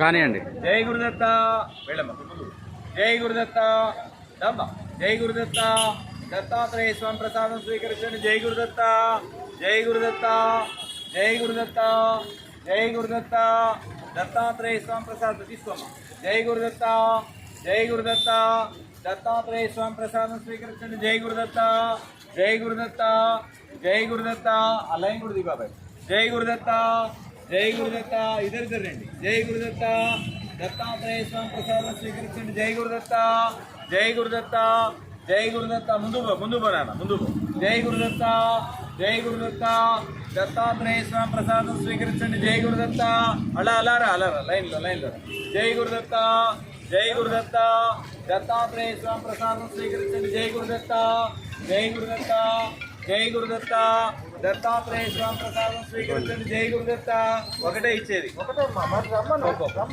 కానివ్వండి. జై గురుదత్త వెళ్ళమ్మ. జై గురుదత్త దమ్మ జై గురుదత్త దత్తాత్రేయ స్వామి ప్రసాదం స్వీకరించండి. జై గురుదత్త జై గురుదత్త జై గురుదత్త జై గురుదత్త దత్తాత్రేయ స్వామి ప్రసాదం తీసుకోమ్మ. జై గురుదత్త జై గురుదత్త దత్తాత్రేయ స్వామి ప్రసాదం స్వీకరించండి. జై గురుదత్త జై గురుదత్త జై గురుదత్త. ఆ లైన్ బాబాయ్. జై గురుదత్త జై గురుదత్త ఇద్దరు ఇద్దరు రండి. జై గురుదత్త దత్తాత్రేయ స్వామి ప్రసాదం స్వీకరించండి. జై గురుదత్త జై గురుదత్త జై గురుదత్త. ముందు ముందు పోరాన ముందు జై గురుదత్త జై గురుదత్త దత్తాత్రేయ స్వామి ప్రసాదం స్వీకరించండి. జై గురుదత్త. అలా అలారా అలారా లైన్లో లైన్లో జై గురుదత్త జై గురుదత్త దత్తాత్రేయ స్వామి ప్రసాదం స్వీకరించండి. జై గురుదత్త జై గురుదత్త. జై గురుదత్త దత్తాత్రేయ స్వామి ప్రసాదం స్వీకరించండి జై గురుదత్త ఒకటే ఇచ్చేది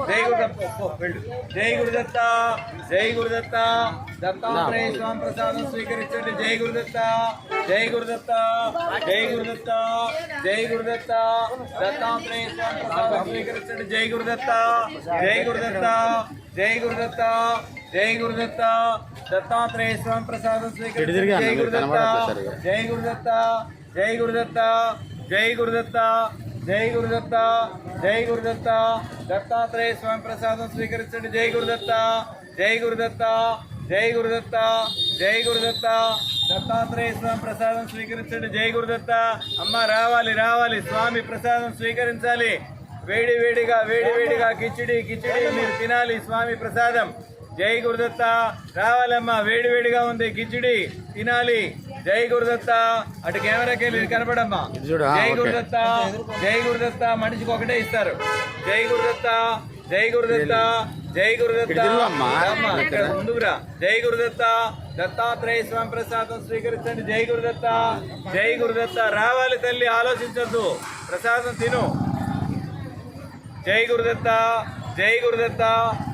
జై గురుదత్త వెళ్ళు. జై గురుదత్త జై గురుదత్త దత్తాత్రేయ స్వామి ప్రసాదం స్వీకరించండి జై గురుదత్త జై గురుదత్త జై గురుదత్త జై గురుదత్త దత్తాత్రేయ స్వామి ప్రసాదం స్వీకరించండి జై గురుదత్త జై గురుదత్త జై గురుదత్త జై గురుదత్త దత్తాత్రేయ స్వామి ప్రసాదం జై గురుదత్త. జై గురుదత్త జై గురుదత్త జై గురుదత్త జై గురుదత్త జై గురుదత్త దత్తాత్రేయ స్వామి ప్రసాదం స్వీకరించండి జై గురుదత్త జై గురుదత్త జై గురుదత్త జై గురుదత్త దత్తాత్రేయ స్వామి ప్రసాదం స్వీకరించండి జై గురుదత్త అమ్మ రావాలి రావాలి స్వామి ప్రసాదం స్వీకరించాలి వేడి వేడిగా వేడి వేడిగా కిచిడి కిచిడి మీరు తినాలి స్వామి ప్రసాదం జై గురుదత్త. రావాలమ్మా వేడి వేడిగా ఉంది కిచిడి తినాలి. జై గురుదత్త. అటు కెమెరాకి వెళ్ళి కనపడమ్మా. జై. గురుదత్త జై గురుదత్త. మనిషికి ఒకటే ఇస్తారు. జై గురుదత్త జై గురుదత్త జై గురుదత్త. ముందుకురా జై గురుదత్త. దత్తాత్రేయ స్వామి ప్రసాదం స్వీకరించండి. జై గురుదత్త. జై గురుదత్త. రావాలి తల్లి ఆలోచించొద్దు. ప్రసాదం తిను. జై గురుదత్త. జై గురుదత్త.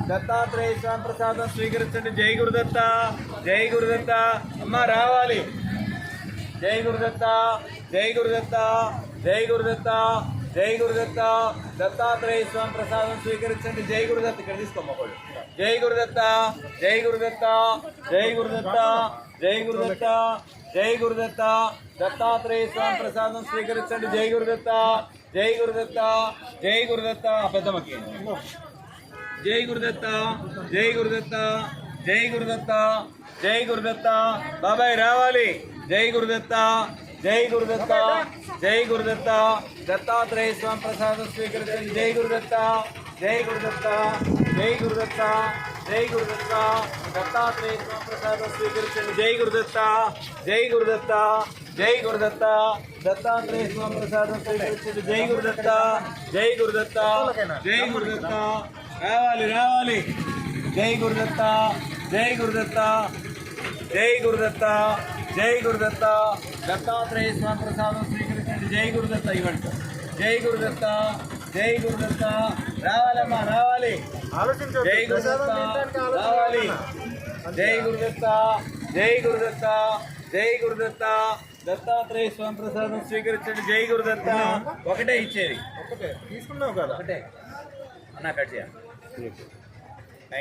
దత్తాత్రేయ స్వామి ప్రసాదం స్వీకరించండి జై గురుదత్త జై గురుదత్త అమ్మ రావాలి జై గురుదత్త జై గురుదత్త జై గురుదత్త జై గురుదత్త దత్తాత్రేయ స్వామి ప్రసాదం స్వీకరించండి జై గురుదత్త ఇక్కడ తీసుకోమ్మకూడదు జై గురుదత్త జై గురుదత్త జై గురుదత్త జై గురుదత్త జై గురుదత్త దత్తాత్రేయ స్వామి ప్రసాదం స్వీకరించండి జై గురుదత్త జై గురుదత్త జై గురుదత్త పెద్దమ్మకి జై గురుదత్త జై గురుదత్త జై గురుదత్త జై గురుదత్త బాబాయ్ రావాలి జై గురుదత్త జై గురుదత్త జై గురుదత్త దత్తాత్రేయ స్వామి ప్రసాదం స్వీకరించండి జై గురుదత్త జై గురుదత్త జై గురుదత్త జై గురుదత్త దత్తాత్రేయ స్వామి ప్రసాదం స్వీకరించండి జై గురుదత్త జై గురుదత్త జై గురుదత్త దత్తాత్రేయ స్వామి ప్రసాదం స్వీకరించండి జై గురుదత్త జై గురుదత్త జై గురుదత్త రావాలి రావాలి. జై గురుదత్త జై గురుదత్త జై గురుదత్త జై గురుదత్త. దత్తాత్రేయ స్వామి ప్రసాదం స్వీకరించండి. జై గురుదత్త ఇవ్వండి. జై గురుదత్త జై గురుదత్త. రావాలమ్మా రావాలి. జై గురుదత్త రావాలి. జై గురుదత్త జై గురుదత్త జై గురుదత్త. దత్తాత్రేయ స్వామి ప్రసాదం స్వీకరించండి. జై గురుదత్త. ఒకటే ఇచ్చేది. ఒకటే. తీసుకున్నావు కదా. ఒకటే. అన్నా కట్ చేయాలి. Thank you.